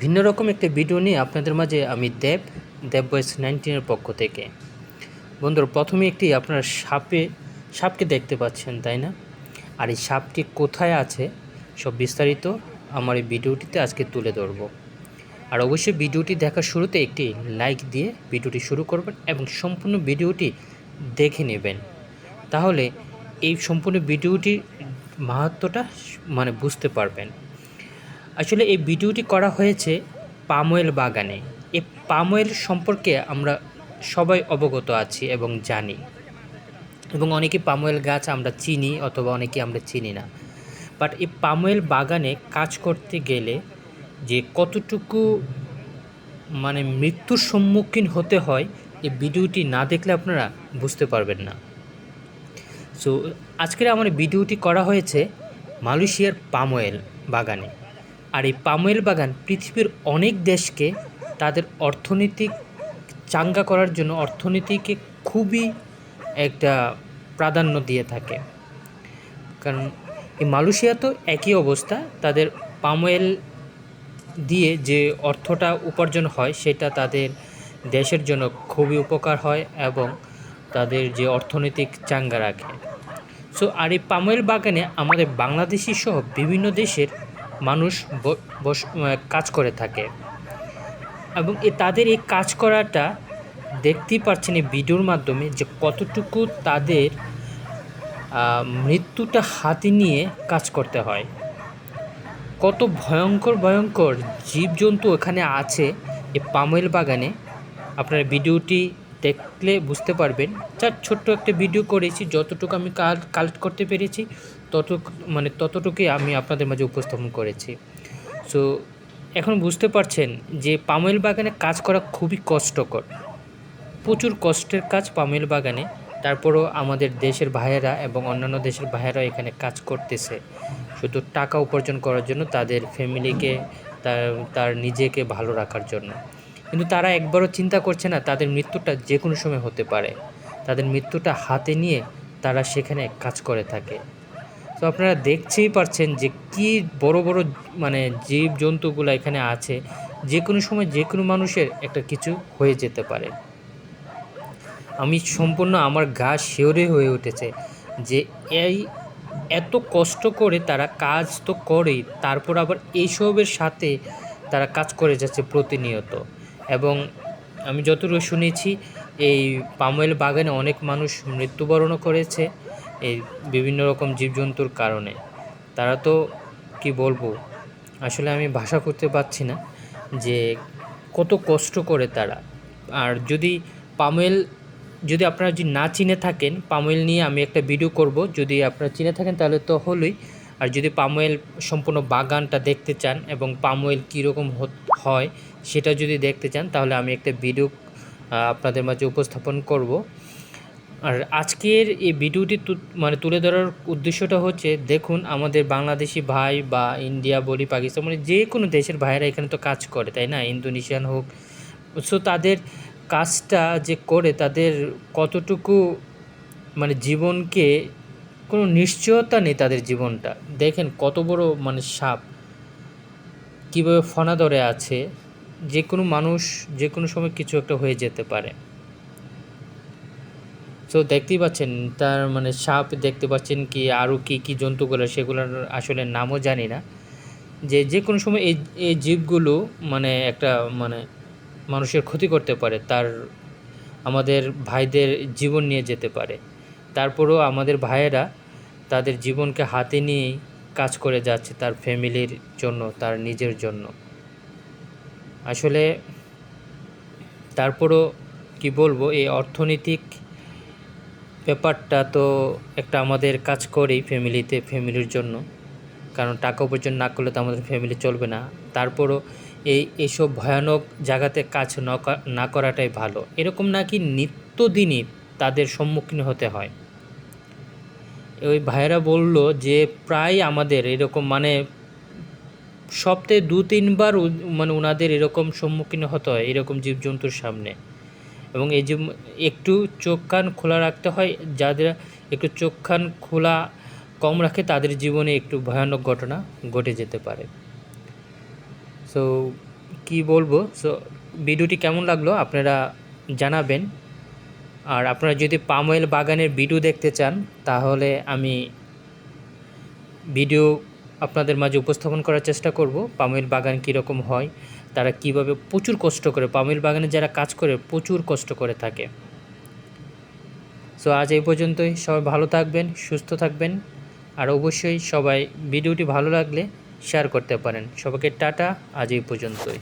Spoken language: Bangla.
ভিন্ন রকম একটা ভিডিও নিয়ে আপনাদের মাঝে আমি দেব দেব বয়েস নাইনটিনের পক্ষ থেকে। বন্ধুরা, প্রথমে একটি আপনারা সাপে, সাপকে দেখতে পাচ্ছেন, তাই না? আর এই সাপটি কোথায় আছে, সব বিস্তারিত আমার এই ভিডিওটিতে আজকে তুলে ধরবো। আর অবশ্যই ভিডিওটি দেখার শুরুতে একটি লাইক দিয়ে ভিডিওটি শুরু করবেন এবং সম্পূর্ণ ভিডিওটি দেখে নেবেন। তাহলে এই সম্পূর্ণ ভিডিওটির মাহাত্মটা মানে বুঝতে পারবেন। আসলে এই ভিডিওটি করা হয়েছে পামোয়েল বাগানে। এই পামোয়েল সম্পর্কে আমরা সবাই অবগত আছি এবং জানি। এবং অনেকে পামোয়েল গাছ আমরা চিনি অথবা অনেকে আমরা চিনি না। বাট এই পামোয়েল বাগানে কাজ করতে গেলে যে কতটুকু মানে মৃত্যুর সম্মুখীন হতে হয় এই ভিডিওটি না দেখলে আপনারা বুঝতে পারবেন না। সো আজকের আমার ভিডিওটি করা হয়েছে মালয়েশিয়ার পামোয়েল বাগানে। আর এই পামোয়েল বাগান পৃথিবীর অনেক দেশকে তাদের অর্থনৈতিক চাঙ্গা করার জন্য অর্থনীতিকে খুবই একটা প্রাধান্য দিয়ে থাকে। কারণ এই মালয়েশিয়া তো একই অবস্থা, তাদের পামোয়েল দিয়ে যে অর্থটা উপার্জন হয় সেটা তাদের দেশের জন্য খুবই উপকার হয় এবং তাদের যে অর্থনৈতিক চাঙ্গা রাখে। সো আর এই পামোয়েল বাগানে আমাদের বাংলাদেশি সহ বিভিন্ন দেশের মানুষ কাজ করে থাকে। এবং এ তাদের এই কাজ করাটা দেখতেই পাচ্ছেন এই ভিডিওর মাধ্যমে যে কতটুকু তাদের মৃত্যুটা হাতে নিয়ে কাজ করতে হয়। কত ভয়ঙ্কর ভয়ঙ্কর জীবজন্তু এখানে আছে এই পামেল বাগানে। আপনারা ভিডিওটি দেখলে বুঝতে পারবেন। যার ছোট্ট একটা ভিডিও করেছি, যতটুকু আমি কালেক্ট করতে পেরেছি তত মানে ততটুকুই আমি আপনাদের মাঝে উপস্থাপন করেছি। সো এখন বুঝতে পারছেন যে পামেল বাগানে কাজ করা খুবই কষ্টকর। প্রচুর কষ্টের কাজ পামেল বাগানে, তারপরও আমাদের দেশের ভাইয়েরা এবং অন্যান্য দেশের ভাইয়েরা এখানে কাজ করতেছে। শুধু টাকা উপার্জন করার জন্য তাদের ফ্যামিলিকে তার নিজেকে ভালো রাখার জন্য। কিন্তু তারা একবারও চিন্তা করছে না তাদের মৃত্যুটা যে কোনো সময় হতে পারে। তাদের মৃত্যুটা হাতে নিয়ে তারা সেখানে কাজ করে থাকে। তো আপনারা দেখছেই পারছেন যে কি বড় বড় মানে জীব জন্তুগুলো এখানে আছে। যে কোনো সময় যে কোনো মানুষের একটা কিছু হয়ে যেতে পারে। আমি সম্পূর্ণ আমার গা শিওরে হয়ে উঠেছে যে এই এত কষ্ট করে তারা কাজ তো করেই, তারপর আবার এইসবের সাথে তারা কাজ করে যাচ্ছে প্রতিনিয়ত। এবং আমি যতটুকু শুনেছি, এই পামোয়েল বাগানে অনেক মানুষ মৃত্যুবরণও করেছে, এই বিভিন্ন রকম জীবজন্তুর কারণে। তারা তো, কি বলব, আসলে আমি ভাষা করতে পারছি না যে কত কষ্ট করে তারা। আর যদি পামোয়েল যদি আপনারা যদি না চিনে থাকেন পামোয়েল নিয়ে আমি একটা ভিডিও করব। যদি আপনারা চিনে থাকেন, তাহলে তো হলোই। আর যদি পামোয়েল সম্পূর্ণ বাগানটা দেখতে চান এবং পামোয়েল কীরকম হয় সেটা যদি দেখতে চান, তাহলে আমি একটা ভিডিও আপনাদের মাঝে উপস্থাপন করব। আর আজকের এই ভিডিওটি মানে তুলে ধরার উদ্দেশ্যটা হচ্ছে, দেখুন আমাদের বাংলাদেশি ভাই বা ইন্ডিয়া বলি পাকিস্তান মানে যে কোনো দেশের ভাইয়েরা এখানে তো কাজ করে, তাই না? ইন্দোনেশিয়ান হোক সো তাদের কাজটা যে করে, তাদের কতটুকু মানে জীবনকে, কোনো নিশ্চয়তা নেই তাদের জীবনটা। দেখেন কত বড় মানে সাপ, কীভাবে ফনা ধরে আছে যে কোনো মানুষ যে কোনো সময় কিছু একটা হয়ে যেতে পারে। তো দেখতেই পাচ্ছেন, তার মানে সাপ দেখতে পাচ্ছেন কি আরও কি কি জন্তুগুলো, সেগুলোর আসলে নামও জানি না। যে যে কোনো সময় এই এই জীবগুলো মানে একটা মানে মানুষের ক্ষতি করতে পারে, তার আমাদের ভাইদের জীবন নিয়ে যেতে পারে। তারপরেও আমাদের ভাইয়েরা তাদের জীবনকে হাতে নিয়েই কাজ করে যাচ্ছে তার ফ্যামিলির জন্য, তার নিজের জন্য। আসলে তারপরও কি বলব, এই অর্থনৈতিক ব্যাপারটা তো একটা আমাদের কাজ করেই ফ্যামিলিতে ফ্যামিলির জন্য। কারণ টাকা উপার্জন না করলে তো আমাদের ফ্যামিলি চলবে না। তারপরও এই এইসব ভয়ানক জায়গাতে কাজ না করাটাই ভালো। এরকম নাকি নিত্যদিনই তাদের সম্মুখীন হতে হয়। ওই ভাইয়েরা বলল যে, প্রায় আমাদের এরকম মানে সপ্তাহে দু তিনবার মানে ওনাদের এরকম সম্মুখীন হতে হয়, এরকম জীবজন্তুর সামনে। এবং এই যে একটু চোখ কান খোলা রাখতে হয়, যাদের একটু চোখ কান খোলা কম রাখে, তাদের জীবনে একটু ভয়ানক ঘটনা ঘটে যেতে পারে। সো কি বলব? সো ভিডিওটি কেমন লাগল? আপনারা জানাবেন। আর আপনারা যদি পাম অয়েল বাগানের ভিডিও দেখতে চান, তাহলে আমি ভিডিও আপনাদের মাঝে উপস্থাপন করার চেষ্টা করব। পামের বাগান কীরকম হয়, তারা কীভাবে প্রচুর কষ্ট করে, পামের বাগানে যারা কাজ করে, প্রচুর কষ্ট করে থাকে। সো আজ এই পর্যন্তই। সবাই ভালো থাকবেন, সুস্থ থাকবেন। আর অবশ্যই সবাই ভিডিওটি ভালো লাগলে শেয়ার করতে পারেন। সবাইকে টাটা, আজ এই পর্যন্তই।